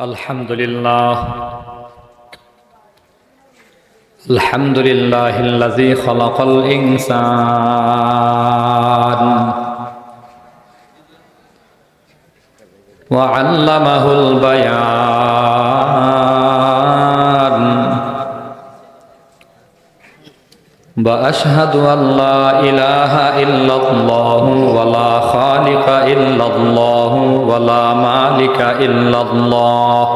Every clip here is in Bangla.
الحمد لله الحمد لله الذي خلق الإنسان وعلمه البيان وأشهد أن لا إله إلا الله ولا خالق إلا الله ولا مالك إلا الله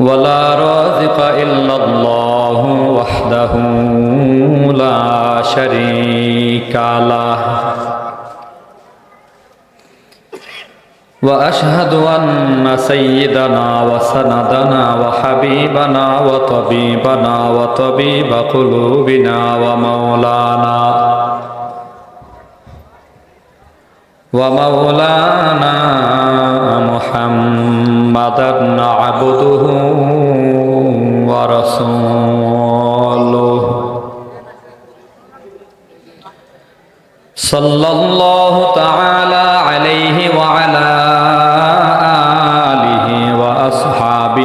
ولا رازق إلا الله وحده لا شريك له وأشهد أن سيدنا وسندنا وحبيبنا وطبيبنا وطبيب قلوبنا ومولانا ومولانا محمدا عبده ورسوله. صلى الله تعالى عليه وعلى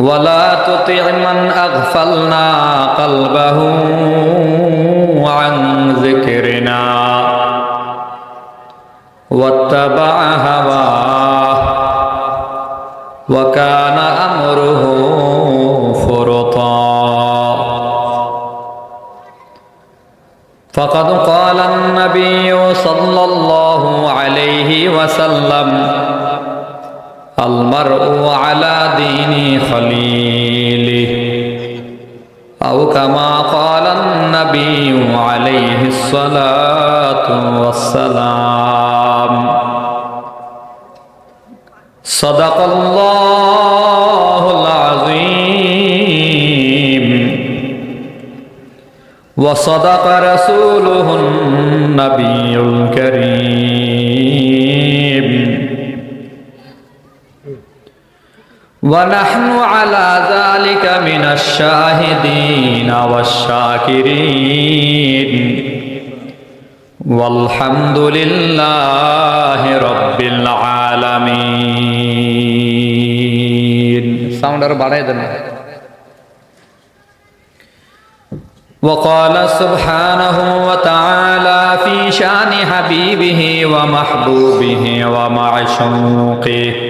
ولا تطع من أغفلنا قلبه عن ذكرنا واتبع هواه وكان أمره فرطا. فقد قال النبي صلى الله عليه وسلم المرء على دين خليله أو كما قال النبي عليه الصلاة والسلام صدق الله العظيم وصدق رسوله النبي الكريم ونحن على ذلك من الشاهدين والشاكرين والحمد لله رب العالمين ساوند اور بڑھائے دنا وقال سبحانه وتعالى في شان حبيبه ومحبوبه ومعشوقه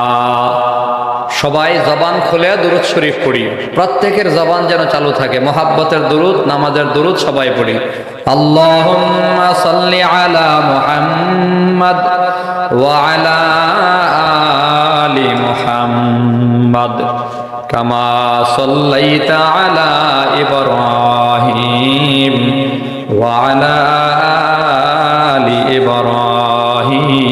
সবাই জবান খুলে দুরুদ শরীফ পড়ি। প্রত্যেকের জবান যেন চালু থাকে। মোহাব্বতের দুরুদ, নামাজের দুরুদ সবাই পড়ি। আল্লাহুম্মা সাল্লি আলা মুহাম্মাদ ওয়া আলা আলি মুহাম্মাদ আলা ইব্রাহিম ওয়া আলা আলি ইব্রাহিম।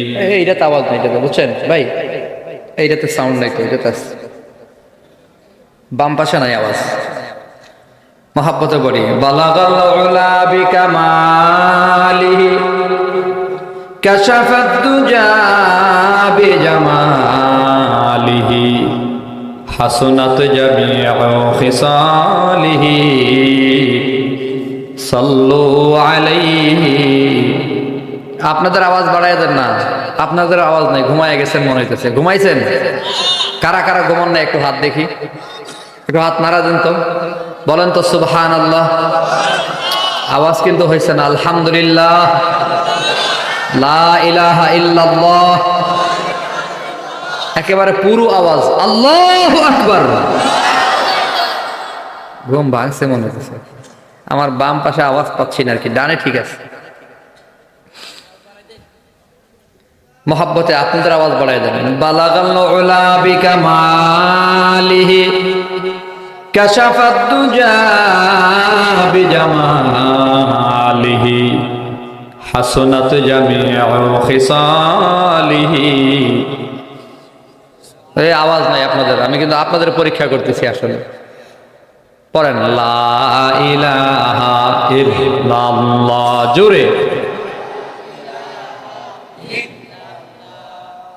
এইটাতে আওয়াজ নাই এটাতে বুঝছেন? ভাই, এইটাতে সাউন্ড নাই তো এটাতে বাম পাশে নাই আওয়াজ। মহাব্বতে বলি বালাগাল উলা বিকামালিহি, কাশাফাত দুজা বিজামালিহি, হাসনাত জামিউ খিসালিহি, সাল্লু আলাইহি আপনাদের আওয়াজ বাড়ায় দেন না। আপনাদের আওয়াজ নাই ঘুমায় গেছেন মনে হইতেছে। ঘুমাইছেন? কারা কারা ঘুমান না একটু হাত দেখি। একটু হাত নাড়া দেন তো। বলেন তো সুবহান আল্লাহ আওয়াজ কিন্তু হয়েছে না, আলহামদুলিল্লাহ। লা ইলাহা ইল্লাল্লাহ। একেবারে পুরো আওয়াজ। আল্লাহু আকবার। ঘুম ভাঙছে মনে হচ্ছে আমার বাম পাশে আওয়াজ পাচ্ছি না আর কি, ডানে ঠিক আছে। মহাব্বতে আপনাদের আওয়াজ বাড়াই দেবেন বালাগাল জামিউ খিসালিহি। এই আওয়াজ নাই আপনাদের। আমি কিন্তু আপনাদের পরীক্ষা করতেছি আসলে। পড়েন, লা জোরে।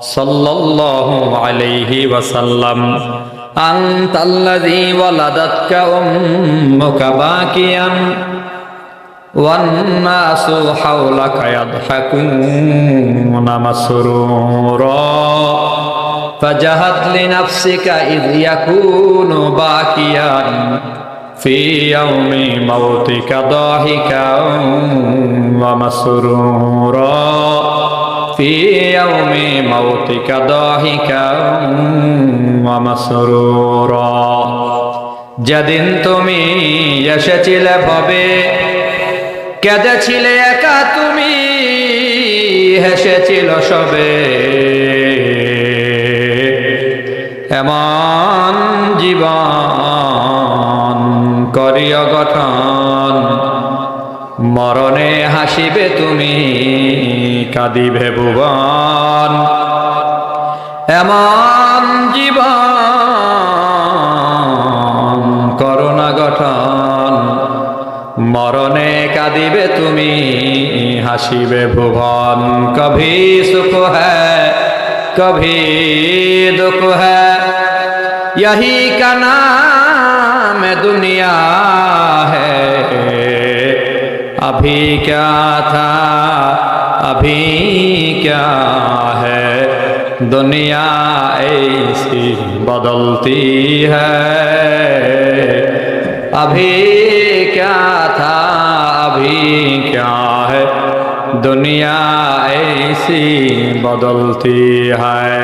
সাল্লাল্লাহু আলাইহি ওয়াসাল্লাম আনতাল্লাযী ওয়ালাদাতকা উম্মুকা বাকিয়ান والناس حولك يضحكون مسرورا فجهد لنفسك إذ يكون باكيا في يوم موتك ضاحكا ومسرورا في يوم موتك ضاحكا ومسرورا যেদিন তুমি এসেছিলে ভবে কেঁদেছিলে একা তুমি হেসেছিল সবে এমন জীবন করিয় গঠন মরণে হাসিবে তুমি কাঁদিবে ভুবন এমন জীবন করোনা গঠন মরণে কাঁদিবে তুমি হাসিবে ভুবন কভি সুখ হ্যায় কভি দুঃখ হ্যায় यही का नाम दुनिया है अभी क्या था अभी क्या है दुनिया ऐसी बदलती है अभी क्या था अभी क्या है दुनिया ऐसी बदलती है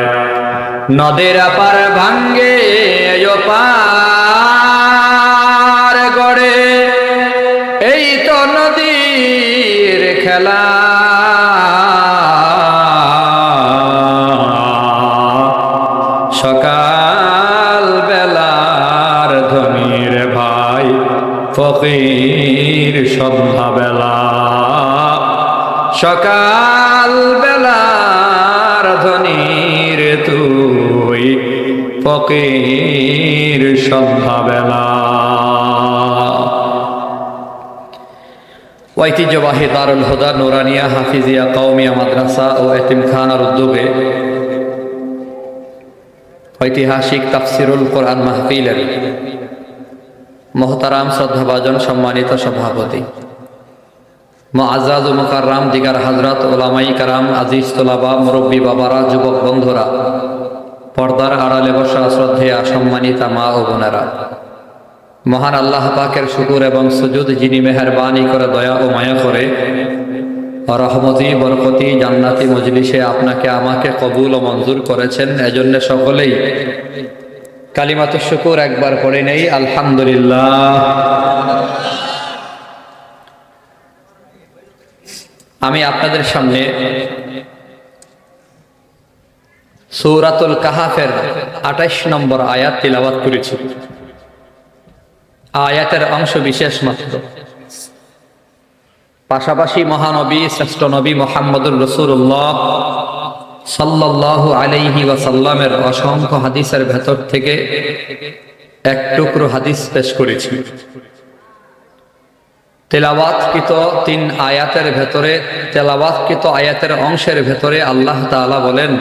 नदीर पर भंगे यो पार খেলা। সকাল বেলার ধনির ভাই ফকির সন্ধ্যা বেলা সকাল ঐতিহ্যবাহী দারুল হুদা, নুরানিয়া, হাফিজিয়া কৌমিয়া মাদ্রাসা ও এতিমখানার উদ্যোগে ঐতিহাসিক তাফসিরুল কোরআন মাহফিলের মহতারাম শ্রদ্ধাভাজন সম্মানিত সভাপতি। আজাদ মুকাররাম, দিগার হাজরাত, ওলামাই কারাম, আজিজ তোলাবা, মুরব্বী বাবারা, যুবক বন্ধুরা, পর্দার আড়ালে বসা শ্রদ্ধেয়া সম্মানিতা মা ও বোনেরা। মহান আল্লাহ পাকের শুকুর এবং সুজুদ যিনি মেহরবানি করে দয়া ও মায়া করে রহমতি বরকতি, জান্নাতি মজলিসে আপনাকে আমাকে কবুল ও মঞ্জুর করেছেন। এজন্য সকলেই কালিমাত শুকুর একবার পড়ে নেই। আলহামদুলিল্লাহ। আমি আপনাদের সামনে সৌরাতুল কাহাফের আঠাইশ নম্বর আয়াত তিলাবাত করেছি। আয়াতের অংশ বিশেষ মাত্র। পাশাপাশি মহানবী, শ্রেষ্ঠ নবী মোহাম্মদুর রসুল্লাহ সাল্লাহ আলাইহি ওয়াসাল্লামের অসংখ্য হাদিসের ভেতর থেকে এক টুকরো হাদিস পেশ করেছি। তেলাওয়াতকৃত তিন আয়াতের ভেতরে, তেলাওয়াতকৃত আয়াতের অংশের ভেতরে আল্লাহ তাআলা বলেন,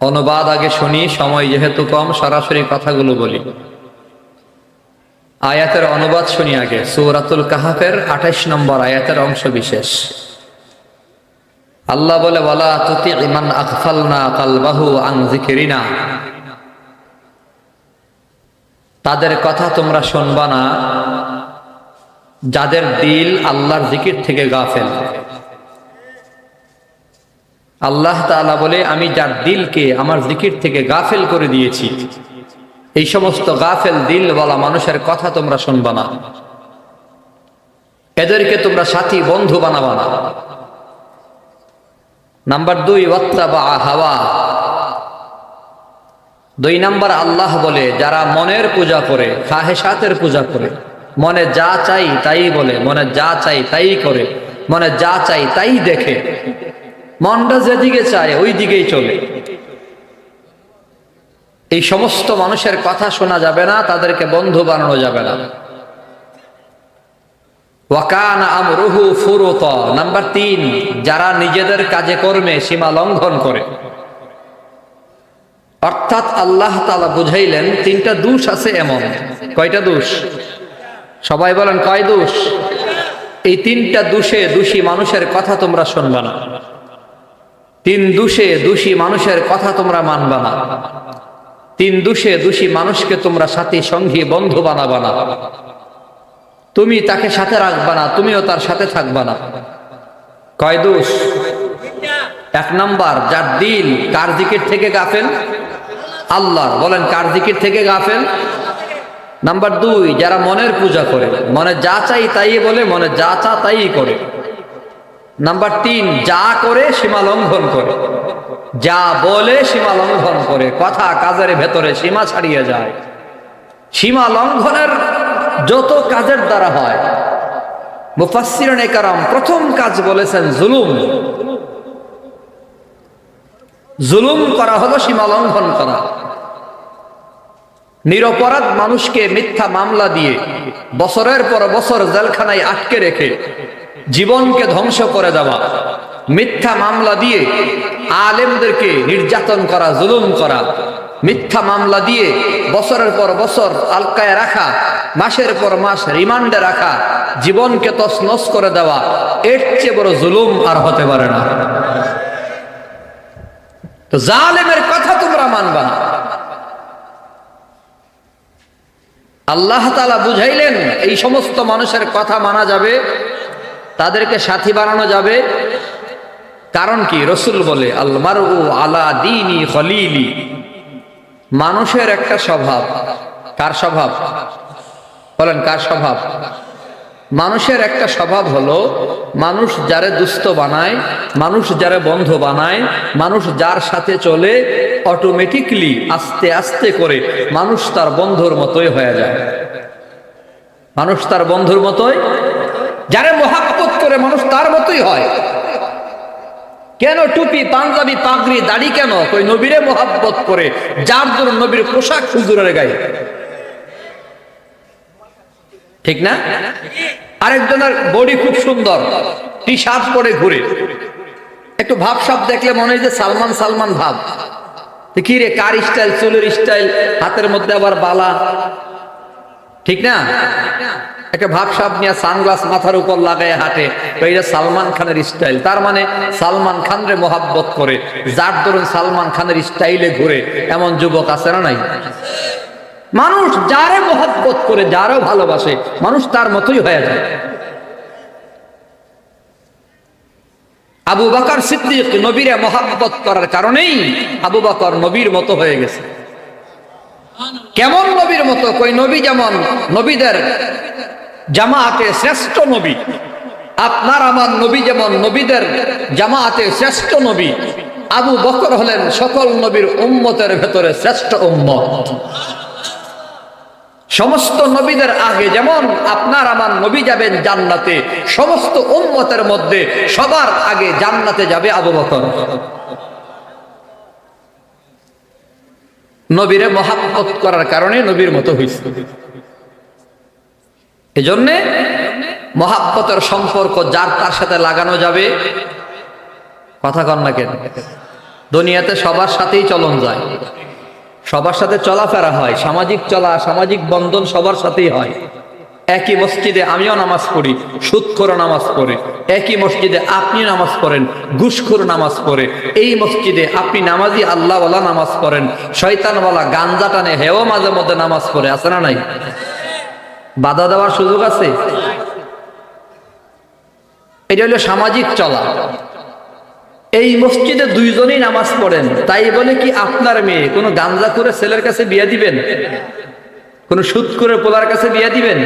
অনুবাদ আগে শুনি, সময় যেহেতু কম, সরাসরি কথাগুলো বলি। আয়াতের অনুবাদ শুনি আগে। সৌরাতুল কাহাফের আঠাইশ নম্বর আয়াতের অংশ বিশেষ। আল্লাহ বলে জিকিরিনা তাদের কথা তোমরা শুনবা না, যাদের দিল আল্লাহর জিকির থেকে গাফেল। আল্লাহ তাআলা বলে, আমি যার দিলকে আমার জিকির থেকে গাফেল করে দিয়েছি এই সমস্ত গাফেল দিল বলা মানুষের কথা তোমরা শুনবা না। এদেরকে তোমরা সাথী বন্ধু বানাবা না। নাম্বার দুই ওয়াত্তাবা হাওয়া। দুই নাম্বার, আল্লাহ বলে, যারা মনের পূজা করে খাহেসাতের পূজা করে, মনে যা চাই তাই বলে, মনে যা চাই তাই করে, মনে যা চাই তাই দেখে, মনটা যেদিকে চায় ওই দিকেই চলে। এই সমস্ত মানুষের কথা শোনা যাবে না, তাদেরকে বন্ধু বানানো যাবে না। ওয়াকান আমরুহু তিন, যারা নিজেদের কাজে কর্মে সীমা লঙ্ঘন করে। অর্থাৎ আল্লাহ তালা বুঝাইলেন, তিনটা দোষ আছে এমন। কয়টা দোষ? সবাই বলেন, কয় দোষ? এই তিনটা দোষে দোষী মানুষের কথা তোমরা শুনবা না। তিন দোষে দোষী মানুষের কথা তোমরা মানবা না। তিন দোষে দোষী মানুষকে তোমরা সাথী সঙ্গী বন্ধু বানাবা না। তুমি তাকে সাথে রাখবা না, তুমিও তার সাথে থাকবা না। কয় দোষ? এক নাম্বার, যার দিল কার দিকের থেকে গাফেল? আল্লাহ। বলেন, কার দিকের থেকে গাফেল? নাম্বার দুই, যারা মনের পূজা করে, মনে যা চাই তাই বলে, মনে যা চা তাই করে। নাম্বার তিন, যা করে সীমা লঙ্ঘন করে। যা বলে সীমা লঙ্ঘন করে, কথা কাজের ভেতরে সীমা ছাড়িয়ে যায়। সীমা লঙ্ঘনের যত কাজের দ্বারা হয়, মুফাসসিরনে কারাম প্রথম কাজ বলেছেন জুলুম। জুলুম করা হলো সীমা লঙ্ঘন করা। নিরপরাধ মানুষকে মিথ্যা মামলা দিয়ে বছরের পর বছর জেলখানায় আটকে রেখে জীবনকে ধ্বংস করে দেওয়া। মিথ্যা মামলা দিয়ে আলেমদেরকে নির্যাতন করা, জুলুম করা, মিথ্যা মামলা দিয়ে বছরের পর বছর আলকায় রাখা, মাসের পর মাস রিমান্ডে রাখা, জীবনকে তছনছ করে দেওয়া, এর চেয়ে বড় জুলুম আর হতে পারে না। জালেমের কথা তোমরা মানবা না। আল্লাহ তালা বুঝাইলেন, এই সমস্ত মানুষের কথা মানা যাবে, তাদেরকে সাথী বানানো যাবে কারণ কি? রসুল বলে আলমার ও আলা দিনী খলিলি। মানুষের একটা স্বভাব। কার স্বভাব? বলেন, কার স্বভাব? মানুষের একটা স্বভাব হলো, মানুষ যারে দুস্থ বানায়, মানুষ যারে বন্ধু বানায়, মানুষ যার সাথে চলে অটোমেটিকলি আস্তে আস্তে করে মানুষ তার বন্ধুর মতোই হয়ে যায়। মানুষ তার বন্ধুর মতোই, যারে মহাব্বত করে মানুষ তার মতোই হয়। কেন টুপি, পাঞ্জাবি, পাগড়ি, দাড়ি কেন? কই নবীরে মহাব্বত করে। যার জন্য নবীর পোশাক হুজুরের গায়ে। ঠিক না? আরেকজনের বডি খুব সুন্দর টি শার্ট পরে ঘুরে। একটু ভাব সাপ দেখলে মনে হয় যে সালমান সালমান ভাব। কি রে, কার স্টাইল? চুলের স্টাইল, হাতের মধ্যে আবার বালা। ঠিক না? একটা ভাবসাব নিয়ে সানগ্লাস মাথার উপর লাগায় হাঁটে। তো এটা সালমান খানের স্টাইল, তার মানে সালমান খান রে মোহাব্বত করে, যার ধরুন সালমান খানের স্টাইলে ঘুরে, এমন যুবক আছে না নাই? মানুষ যারে মোহাব্বত করে, যারও ভালোবাসে, মানুষ তার মতোই হয়ে যায়। আবু বাকর সিদ্দিক নবীরে মোহাব্বত করার কারণেই আবু বাকর নবীর মতো হয়ে গেছে। কেমন নবীর মতো? কই নবী যেমন, নবীদের জামাতে শ্রেষ্ঠ নবী। আপনার আমার নবী যেমন নবীদের জামাতে শ্রেষ্ঠ নবী, আবু বকর হলেন সকল নবীর উম্মতের ভেতরে শ্রেষ্ঠ উম্মত। সমস্ত নবীদের আগে যেমন আপনার আমার নবী যাবেন জান্নাতে, সমস্ত উম্মতের মধ্যে সবার আগে জান্নাতে যাবে আবু বকর। নবীরে মহাব্বত করার কারণে নবীর মতো হয়েছে এজন্যে মহাব্বতের সম্পর্ক যার তার সাথে লাগানো যাবে। কথা কন না কেন? দুনিয়াতে সবার সাথেই চলন যায়। সবার সাথে চলাফেরা হয়, সামাজিক চলা, সামাজিক বন্ধন সবার সাথেই হয়। একই মসজিদে আমিও নামাজ পড়ি সুৎখোর নামাজ পড়ে। একই মসজিদে আপনি নামাজ পড়েন ঘুষখোর নামাজ পড়ে। এই মসজিদে আপনি নামাজি আল্লাহওয়ালা নামাজ পড়েন, শয়তানওয়ালা গাঞ্জা টানে হেও মাঝে মধ্যে নামাজ পড়ে, আছে না নাই? বাধা দেওয়ার সুযোগ আছে? এটা হলো সামাজিক চলা। এই মসজিদে দুইজনেই নামাজ পড়েন, তাই বলে কি আপনার মেয়ে কোনো গাঞ্জা করে ছেলের কাছে বিয়ে দিবেন? কোন সুদ করে পোলার কাছে বিয়ে দিবেন?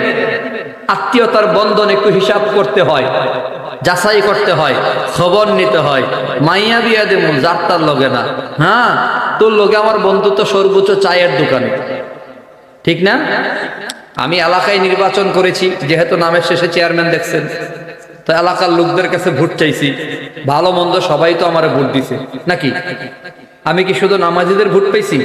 আত্মীয়তার বন্ধন একটু হিসাব করতে হয়, যাচাই করতে হয়, খবর নিতে হয়। মাইয়া বিয়া দেবো, যার তার লগে না। হ্যাঁ তোর লগে আমার বন্ধুত্ব সর্বোচ্চ চায়ের দোকানে। ঠিক না? আমি এলাকায় নির্বাচন করেছি, যেহেতু নামের শেষে চেয়ারম্যান দেখছেন। তো এলাকার লোকদের কাছে ভোট চাইছি। ভালো মন্দ সবাই তো আমার ভোট দিছে। নাকি? আমি কি শুধু নামাজিদের ভোট পাইছি?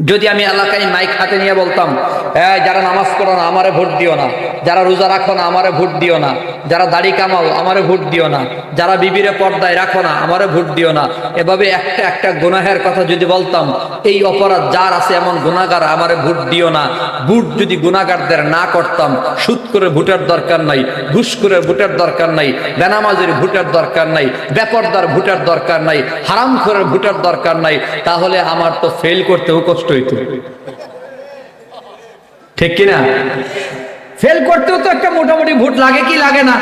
যদি আমি এলাকায় মাইক হাতে নিয়ে বলতাম হ্যাঁ যারা নামাজ পড়ো না, আমারে ভোট দিও না। যারা রোজা রাখো না, আমারে ভোট দিও না। যারা দাড়ি কামাও, আমারে ভোট দিও না। যারা বিবিরে পর্দায় রাখো না, আমারে ভোট দিও না। এভাবে একটা একটা গুনাহের কথা যদি বলতাম, এই অপরাধ যার আছে এমন গুণাগার আমারে ভোট দিও না। ভোট যদি গুণাগারদের না করতাম, সুদ করে ভোটের দরকার নাই, ঘুষ করে ভোটের দরকার নাই, বেনামাজের ভোটের দরকার নাই, বেপরদার ভোটের দরকার নাই হারাম করে ভোটের দরকার নাই, তাহলে আমার তো ফেল করতেও কষ্ট হইতো। ঠিক কিনা? ফেল করতেও তো একটা মোটামুটি ভোট লাগে কি লাগে না।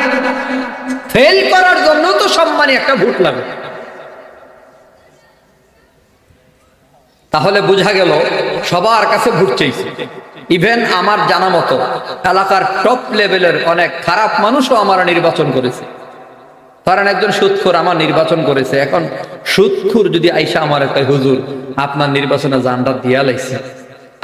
ফেল করার জন্য তো সম্মানী একটা ভোট লাগে। তাহলে বোঝা গেল, সবার কাছে ভোট চাইছে। ইভেন আমার জানা মতো, এলাকার টপ লেভেলের অনেক খারাপ মানুষও আমার নির্বাচন করেছে। কারণ একজন সুৎখুর আমার নির্বাচন করেছে। এখন সুৎখুর যদি আইসা আমার একটা হুজুর আপনার নির্বাচনে জানটা দিয়া লাইছে।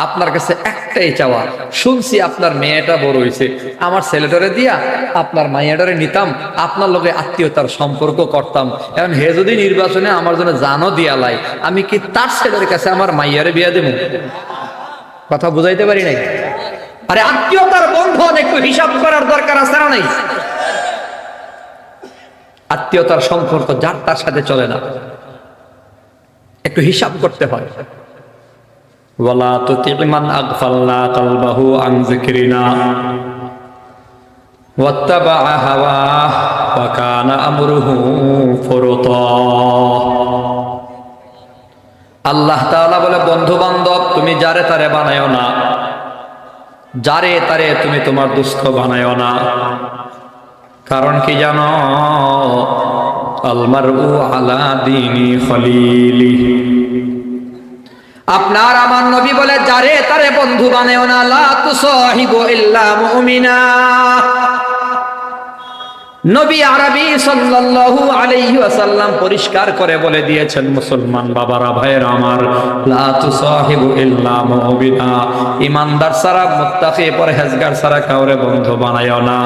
আপনার কাছে একটাই চাওয়া, শুনছি আপনার মেয়েটা বড় হয়েছে আমার ছেলেটারে দিয়া আপনার মাইয়াটারে নিতাম, আপনার লগে আত্মীয়তার সম্পর্ক করতাম। এখন হে যদি নির্বাচনে আমার জন্য জানো দিয়া লাই, আমি কি তার ছেলের কাছে আমার মাইয়ারে বিয়া দেব? কথা বুঝাইতে পারি নাই? আরে আত্মীয়তার বন্ধন একটু হিসাব করার দরকার আছে না নাই? আত্মীয়তার সম্পর্ক যার তার সাথে চলে না। একটু হিসাব করতে হয়। ওয়ালা তুতিমান আগফাল্লা কালবাহু আন ওয়াত্তাবা হাওয়া ওয়া কানা আমরুহু আল্লাহ তাআলা বলে বন্ধু বান্ধব তুমি যারে তারে বানায়ো না, যারে তারে তুমি তোমার দুস্থ বানায়ো না। কারণ কি জানো? আলমার আলা দিনী খলিলি। আপনার আমার নবী বলে, যারে তারে বন্ধু বানেও না, লা তুসাহিবু ইল্লা মুমিনা। নবী আরবি সাল্লাল্লাহু আলাইহি ওয়াসাল্লাম পরিষ্কার করে বলে দিয়েছেন, মুসলমান বাবারা, ভাইয়ের আমার, লা তুসাহিবু ইল্লা মুমিনা ইমানদার ছাড়া, মুত্তাকি, পরহেজগার ছাড়া কাউরে বন্ধু বানায়ও না।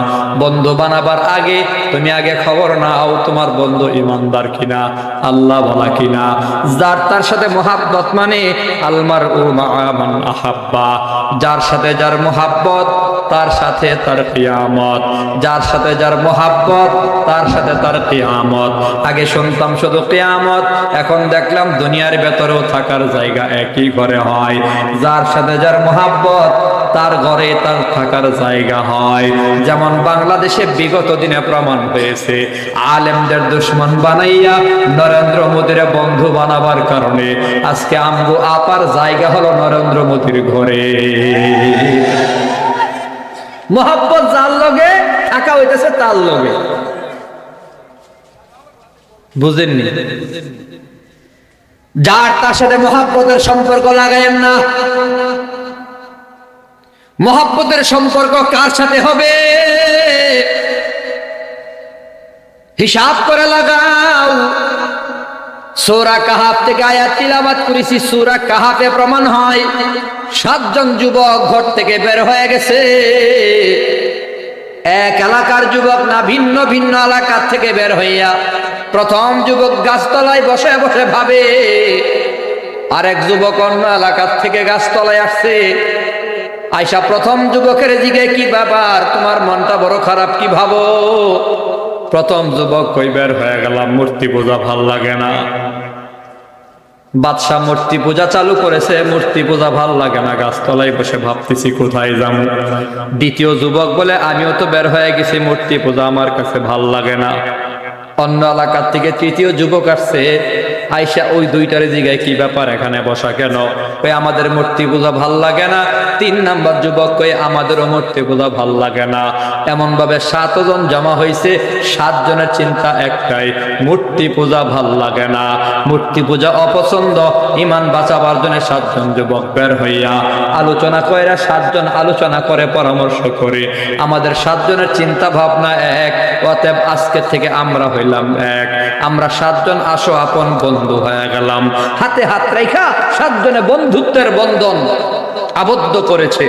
বন্ধু বানাবার আগে তুমি আগে খবর নাও তোমার বন্ধু ইমানদার কিনা, আল্লাহ বলা কিনা। যার তার সাথে মোহাব্বত মানে আলমার উ মান আহাব্বা। যার সাথে যার মোহাব্বত, তার সাথে তার কিয়ামত। যার সাথে যার মোহাব্বত তার সাথে তার কিয়ামত। আগে শুনতাম শুধু কিয়ামত, এখন দেখলাম দুনিয়ার ভেতরেও থাকার জায়গা একই ঘরে হয়। যার সাথে যার মোহাব্বত, তার ঘরে তার থাকার জায়গা হয়। যেমন বাংলাদেশে বিগত দিনে প্রমাণ হয়েছে, আলেমদের দুশ্মন বানাইয়া নরেন্দ্র মোদীর বন্ধু বানাবার কারণে আজকে আমগো আপার জায়গা হলো নরেন্দ্র মোদীর ঘরে। মোহাব্বত যার লগে থাকা হইতেছে তার লগে। বুঝেননি? যার তার সাথে মহাব্বতের সম্পর্ক লাগাইন না। মহাব্বতের সম্পর্ক কার সাথে হবে? হিসাব করে লাগাও। সোরা কাহাব থেকে আয়াত তিলাবাত করেছি, সোরা কাহাবে প্রমাণ হয়। সাতজন যুবক ঘর থেকে বের হয়ে গেছে। এক এলাকার যুবক না ভিন্ন ভিন্ন এলাকার থেকে বের হইয়া প্রথম যুবক গাছতলায় বসে বসে ভাবে, আরেক যুবক অন্য এলাকার থেকে গাছতলায় আসছে। আয়সা প্রথম যুবকের দিকে, কি ব্যাপার? তোমার মনটা বড় খারাপ, কি ভাবো? প্রথম যুবক কই বের হয়ে গেলাম, মূর্তি পূজা ভালো লাগে না। বাদশাহ মূর্তি পূজা চালু করেছে, মূর্তি পূজা ভালো লাগে না, গাছতলায় বসে ভাবতেছি কোথায় যাব দ্বিতীয় যুবক বলে, আমিও তো বের হয়ে গেছি, মূর্তি পূজা আমার কাছে ভালো লাগে না। অন্য এলাকার থেকে তৃতীয় যুবক আসছে আইসা ওই দুইটার জায়গায় কি ব্যাপার এখানে বসা কেন? কই আমাদের মূর্তি পূজা ভালো লাগে না। তিন নাম্বার যুবক কই আমাদেরও মূর্তি পূজা ভালো লাগে না। এমন ভাবে সাতজন জমা হয়েছে সাতজনের চিন্তা একটাই, মূর্তি পূজা ভালো লাগে না। মূর্তি পূজা অপছন্দ, ইমান বাঁচাবার জন্য সাতজন যুবক বের হইয়া আলোচনা কইরা সাতজন আলোচনা করে, পরামর্শ করে। আমাদের সাতজনের চিন্তা ভাবনা এক, অতএব আজকে থেকে আমরা হইলাম এক। আমরা সাতজন আসো আপন বন্ধু। হয়ে গেলাম। হাতে হাত রেখা সাতজনে বন্ধুত্বের বন্ধন আবদ্ধ করেছে।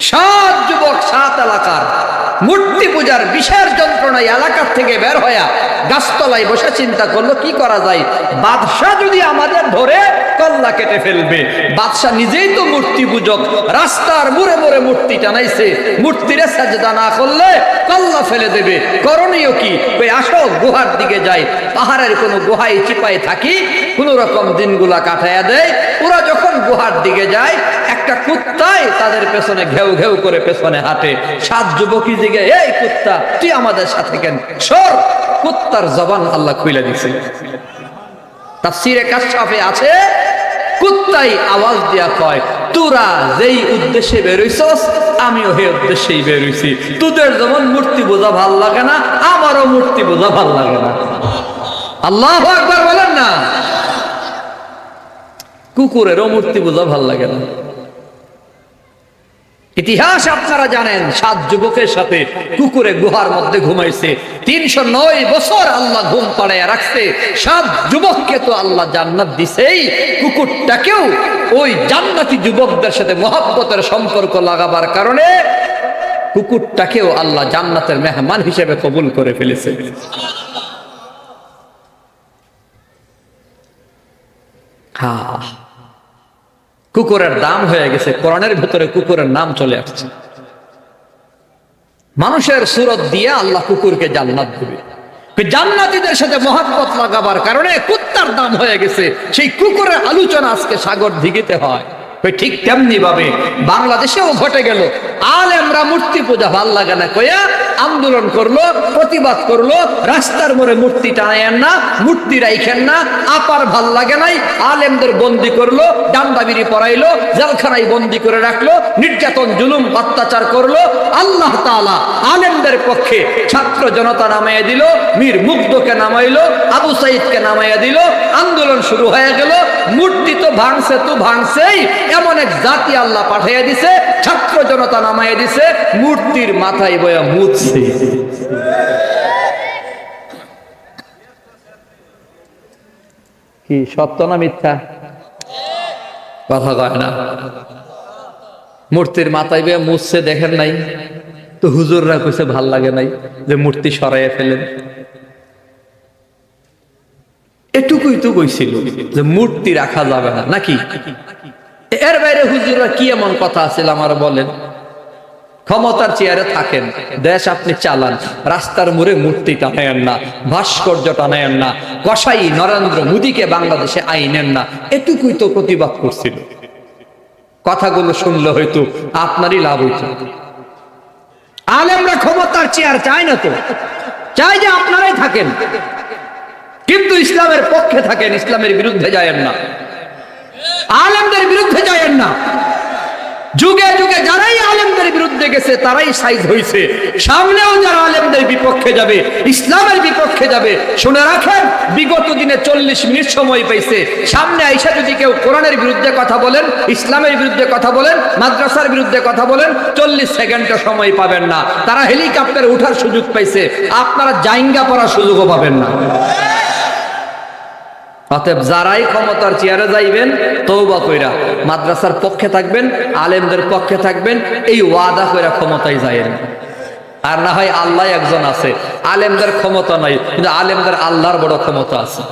সাত যুবক সাত এলাকার। মূর্তি পূজার বিশেষ যন্ত্রণায় এলাকার থেকে বের হইয়া গাছতলায় বসে চিন্তা করল, কি করা যায়? বাদশাহ যদি আমাদের ধরে কল্লা কেটে ফেলবে। বাদশাহ নিজেই তো মূর্তি পূজক। রাস্তার মুড়ে মুড়ে মূর্তি টানাইছে। মূর্তিরে সাজদা না করলে কল্লা ফেলে দেবে। করণীয় কি? আসো, গুহার দিকে যাই। পাহাড়ের কোনো গুহায় চিপায় থাকি, কোনো রকম দিনগুলা কাটাইয়া দেয়। ওরা যখন গুহার দিকে যায় একটা কুত্তাই তাদের পেছনে ঘেউ ঘেউ করে পেছনে হাঁটে। সাত যুবকী দিকে এই কুত্তা, তুই আমাদের সাথে কেন? সর! কুত্তার জবান আল্লাহ খুলে দিছে। তাফসিরে কাশাফে আছে, কুত্তাই আওয়াজ দিয়া কয়, তোরা যেই উদ্দেশ্যে বেরোইছস, আমিও সেই উদ্দেশ্যেই বেরোইছি। তোদের যেমন মূর্তি বোঝা ভালো লাগে না, আমারও মূর্তি বোঝা ভালো লাগে না। আল্লাহ একবার বলেন না। কুকুরেরও মূর্তি বোঝা ভালো লাগে না। ইতিহাস আপনারা জানেন, সাত যুবকের সাথে কুকুরে গুহার মধ্যে ঘুমাইছে। তিনশো নয় বছর আল্লাহ ঘুম পাড়াইয়া রাখছে। সাত যুবককে তো আল্লাহ জান্নাত দিছেই। কুকুরটাকেও ওই জান্নাতি যুবকদের সাথে মহাব্বতের সম্পর্ক লাগাবার কারণে কুকুরটাকেও আল্লাহ জান্নাতের মেহমান হিসেবে কবুল করে ফেলেছে। হ্যাঁ কুকুরের দাম হয়ে গেছে, কোরআনের ভিতরে কুকুরের নাম চলে আসছে। মানুষের সুরত দিয়ে আল্লাহ কুকুরকে জান্নাত দেবে। জান্নাতীদের সাথে মহাব্বত লাগাবার কারণে কুত্তার দাম হয়ে গেছে, সেই কুকুরের আলোচনা আজকে সাগর দিঘিতে হয়। ঠিক তেমনি ভাবে বাংলাদেশেও ঘটে গেল, আলেমরা মূর্তি পূজা ভালো লাগে না কয়া আন্দোলন করল, প্রতিবাদ করল, রাস্তার মোড়ে মূর্তি টানায়েন না, মূর্তি রাইখেন না, আপার ভালো লাগে নাই, আলেমদের বন্দি করল ডান্ডাবিরি পড়াইলো জেলখানায় বন্দি করে রাখল, নির্যাতন, জুলুম, অত্যাচার করল, আল্লাহ তাআলা আলেমদের পক্ষে ছাত্র জনতা নামাইয়া দিল, মীর মুগ্ধকে নামাইলো, আবু সাইদকে নামাইয়া দিল, আন্দোলন শুরু হয়ে গেল, মূর্তি তো ভাঙছে তো ভাঙছেই, এমন এক জাতি আল্লাহ পাঠাইয়া দিছে, ছাত্র জনতা নামাইয়া দিছে, মূর্তির মাথায় বয়া মুছছে কি, সত্য না মিথ্যা? কথা কয় না। মূর্তির মাথায় বয়া মুছছে, দেখেন নাই? তো হুজুররা কইছে, ভালো লাগে নাই যে মূর্তি সরাইয়া ফেলেন। এটুকুই তো কইছিল যে মূর্তি রাখা যাবে না, নাকি? এর বাইরে হুজুররা কি এমন কথা আছিল আমার বলেন? ক্ষমতার চেয়ারে থাকেন। দেশ আপনি চালান, রাস্তার মোড়ে মূর্তি টানায়েন না, ভাস্কর্য টানায়েন না, কসাই নরেন্দ্র মোদীকে বাংলাদেশে আইনেন না, এটুকুই তো প্রতিবাদ করছিল। কথাগুলো শুনলে হয়তো আপনারই লাভ হইত। আলেমরা ক্ষমতার চেয়ার চায় না তো চাই যে আপনারাই থাকেন। কিন্তু ইসলামের পক্ষে থাকেন, ইসলামের বিরুদ্ধে যায়েন না। আলেমদের বিরুদ্ধে যায়েন না। যুগে যুগে যারাই আলেমদের বিরুদ্ধে গেছে, তারাই সাইজ হয়েছে সামনেও যারা আলেমদের বিপক্ষে যাবে, ইসলামের বিপক্ষে যাবে, শুনে রাখেন, বিগত দিনে চল্লিশ মিনিট সময় পাইছে। সামনে আইসা যদি কেউ কোরআনের বিরুদ্ধে কথা বলেন, ইসলামের বিরুদ্ধে কথা বলেন, মাদ্রাসার বিরুদ্ধে কথা বলেন, চল্লিশ সেকেন্ডও সময় পাবেন না। তারা হেলিকপ্টারে উঠার সুযোগ পাইছে। আপনারা জাইঙ্গা পড়ার সুযোগও পাবেন না। অতএব যারাই ক্ষমতার চেয়ারে যাইবেন তৌবা কইরা মাদ্রাসার পক্ষে থাকবেন, আলেমদের পক্ষে থাকবেন, এই ওয়াদা কইরা ক্ষমতায় যায়েন আর না হয় আল্লাহ একজন আছে, আলেমদের ক্ষমতা নাই, কিন্তু আলেমদের আল্লাহর বড় ক্ষমতা আছে।